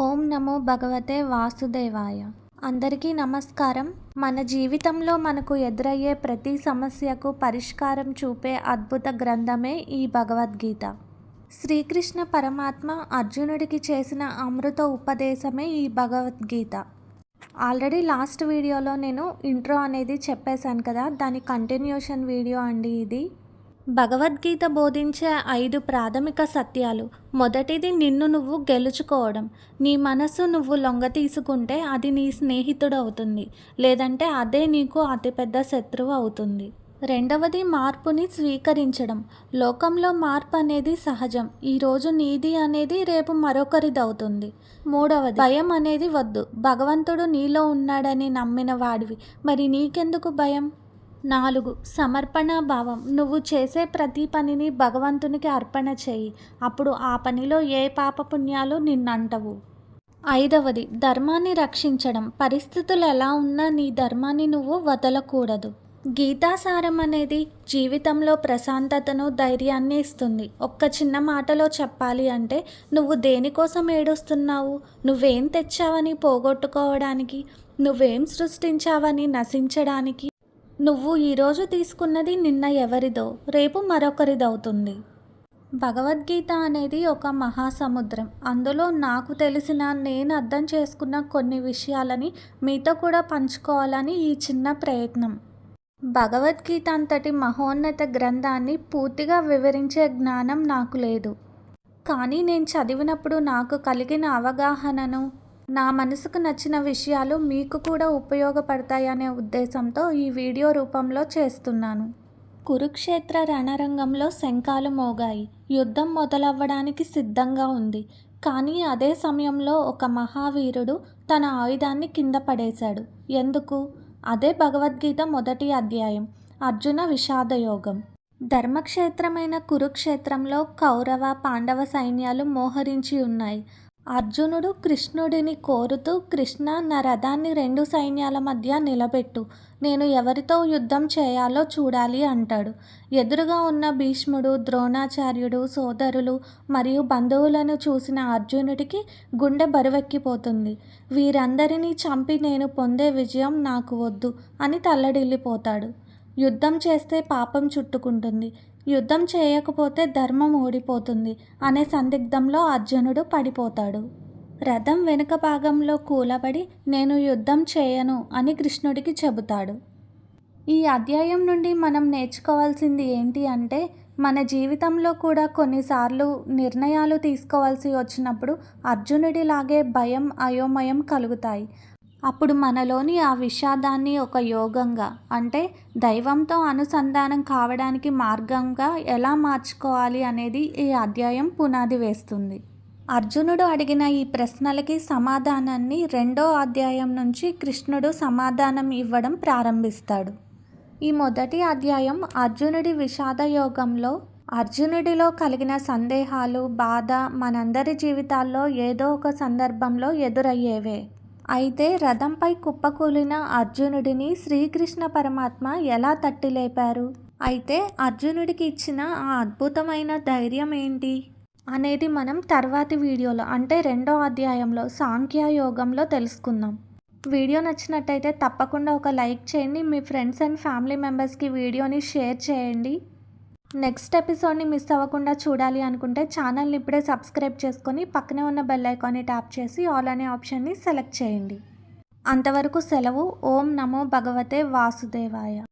ఓం నమో భగవతే వాసుదేవాయ. అందరికీ నమస్కారం. మన జీవితంలో మనకు ఎదురయ్యే ప్రతి సమస్యకు పరిష్కారం చూపే అద్భుత గ్రంథమే ఈ భగవద్గీత. శ్రీకృష్ణ పరమాత్మ అర్జునుడికి చేసిన అమృత ఉపదేశమే ఈ భగవద్గీత. ఆల్రెడీ లాస్ట్ వీడియోలో నేను ఇంట్రో అనేది చెప్పేశాను కదా దాని కంటిన్యూషన్ వీడియో అండి ఇది. భగవద్గీత బోధించే ఐదు ప్రాథమిక సత్యాలు. మొదటిది నిన్ను నువ్వు గెలుచుకోవడం. నీ మనసు నువ్వు లొంగ తీసుకుంటే అది నీ స్నేహితుడు అవుతుంది లేదంటే అదే నీకు అతిపెద్ద శత్రువు అవుతుంది. రెండవది మార్పుని స్వీకరించడం. లోకంలో మార్పు అనేది సహజం. ఈరోజు నీది అనేది రేపు మరొకరిది అవుతుంది మూడవది భయం అనేది వద్దు. భగవంతుడు నీలో ఉన్నాడని నమ్మిన వాడివి. మరి నీకెందుకు భయం? నాలుగు. సమర్పణ భావం. నువ్వు చేసే ప్రతి పనిని భగవంతునికి అర్పణ చేయి. అప్పుడు ఆ పనిలో ఏ పాపపుణ్యాలు నిన్నంటవు. ఐదవది. ధర్మాన్ని రక్షించడం. పరిస్థితులు ఎలా ఉన్నా నీ ధర్మాన్ని నువ్వు వదలకూడదు. గీతాసారం అనేది జీవితంలో ప్రశాంతతను ధైర్యాన్ని ఇస్తుంది. ఒక్క చిన్న మాటలో చెప్పాలి అంటే నువ్వు దేనికోసం ఏడుస్తున్నావు? నువ్వేం తెచ్చావని పోగొట్టుకోవడానికి? నువ్వేం సృష్టించావని నశించడానికి? నువ్వు ఈరోజు తీసుకున్నది నిన్న ఎవరిదో రేపు మరొకరిదవుతుంది. భగవద్గీత అనేది ఒక మహాసముద్రం. అందులో నాకు తెలిసిన నేను అర్థం చేసుకున్న కొన్ని విషయాలని మీతో కూడా పంచుకోవాలని ఈ చిన్న ప్రయత్నం. భగవద్గీత అంతటి మహోన్నత గ్రంథాన్ని పూర్తిగా వివరించే జ్ఞానం నాకు లేదు. కానీ నేను చదివినప్పుడు నాకు కలిగిన అవగాహనను నా మనసుకు నచ్చిన విషయాలు మీకు కూడా ఉపయోగపడతాయనే ఉద్దేశంతో ఈ వీడియో రూపంలో చేస్తున్నాను. కురుక్షేత్ర రణరంగంలో శంఖాలు మోగాయి. యుద్ధం మొదలవ్వడానికి సిద్ధంగా ఉంది. కానీ అదే సమయంలో ఒక మహావీరుడు తన ఆయుధాన్ని కింద పడేశాడు. ఎందుకు? అదే భగవద్గీత మొదటి అధ్యాయం. అర్జున విషాదయోగం. ధర్మక్షేత్రమైన కురుక్షేత్రంలో కౌరవ పాండవ సైన్యాలు మోహరించి ఉన్నాయి. అర్జునుడు కృష్ణుడిని కోరుతూ కృష్ణ నా రథాన్ని రెండు సైన్యాల మధ్య నిలబెట్టు. నేను ఎవరితో యుద్ధం చేయాలో చూడాలి అంటాడు. ఎదురుగా ఉన్న భీష్ముడు ద్రోణాచార్యుడు సోదరులు మరియు బంధువులను చూసిన అర్జునుడికి గుండె బరువెక్కిపోతుంది. వీరందరినీ చంపి నేను పొందే విజయం నాకు వద్దు అని తల్లడిల్లిపోతాడు. యుద్ధం చేస్తే పాపం చుట్టుకుంటుంది. యుద్ధం చేయకపోతే ధర్మం ఓడిపోతుంది అనే సందిగ్ధంలో అర్జునుడు పడిపోతాడు. రథం వెనుక భాగంలో కూలబడి నేను యుద్ధం చేయను అని కృష్ణుడికి చెబుతాడు. ఈ అధ్యాయం నుండి మనం నేర్చుకోవాల్సింది ఏంటి అంటే మన జీవితంలో కూడా కొన్నిసార్లు నిర్ణయాలు తీసుకోవాల్సి వచ్చినప్పుడు అర్జునుడిలాగే భయం అయోమయం కలుగుతాయి. అప్పుడు మనలోని ఆ విషాదాన్ని ఒక యోగంగా అంటే దైవంతో అనుసంధానం కావడానికి మార్గంగా ఎలా మార్చుకోవాలి అనేది ఈ అధ్యాయం పునాది వేస్తుంది. అర్జునుడు అడిగిన ఈ ప్రశ్నలకి సమాధానాన్ని రెండో అధ్యాయం నుంచి కృష్ణుడు సమాధానం ఇవ్వడం ప్రారంభిస్తాడు. ఈ మొదటి అధ్యాయం అర్జునుడి విషాద యోగంలో అర్జునుడిలో కలిగిన సందేహాలు బాధ మనందరి జీవితాల్లో ఏదో ఒక సందర్భంలో ఎదురయ్యేవే. అయితే రథంపై కుప్పకూలిన అర్జునుడిని శ్రీకృష్ణ పరమాత్మ ఎలా తట్టి లేపారు అయితే అర్జునుడికి ఇచ్చిన ఆ అద్భుతమైన ధైర్యం ఏంటి? అనేది మనం తర్వాతి వీడియోలో అంటే రెండో అధ్యాయంలో సాంఖ్యయోగంలో తెలుసుకుందాం. వీడియో నచ్చినట్టయితే తప్పకుండా ఒక లైక్ చేయండి. మీ ఫ్రెండ్స్ అండ్ ఫ్యామిలీ మెంబర్స్కి వీడియోని షేర్ చేయండి. నెక్స్ట్ ఎపిసోడ్ని మిస్ అవ్వకుండా చూడాలి అనుకుంటే ఛానల్ని ఇప్పుడే సబ్స్క్రైబ్ చేసుకొని పక్కనే ఉన్న బెల్ ఐకాన్ని ట్యాప్ చేసి ఆల్ అనే ఆప్షన్ని సెలెక్ట్ చేయండి. అంతవరకు సెలవు. ఓం నమో భగవతే వాసుదేవాయ.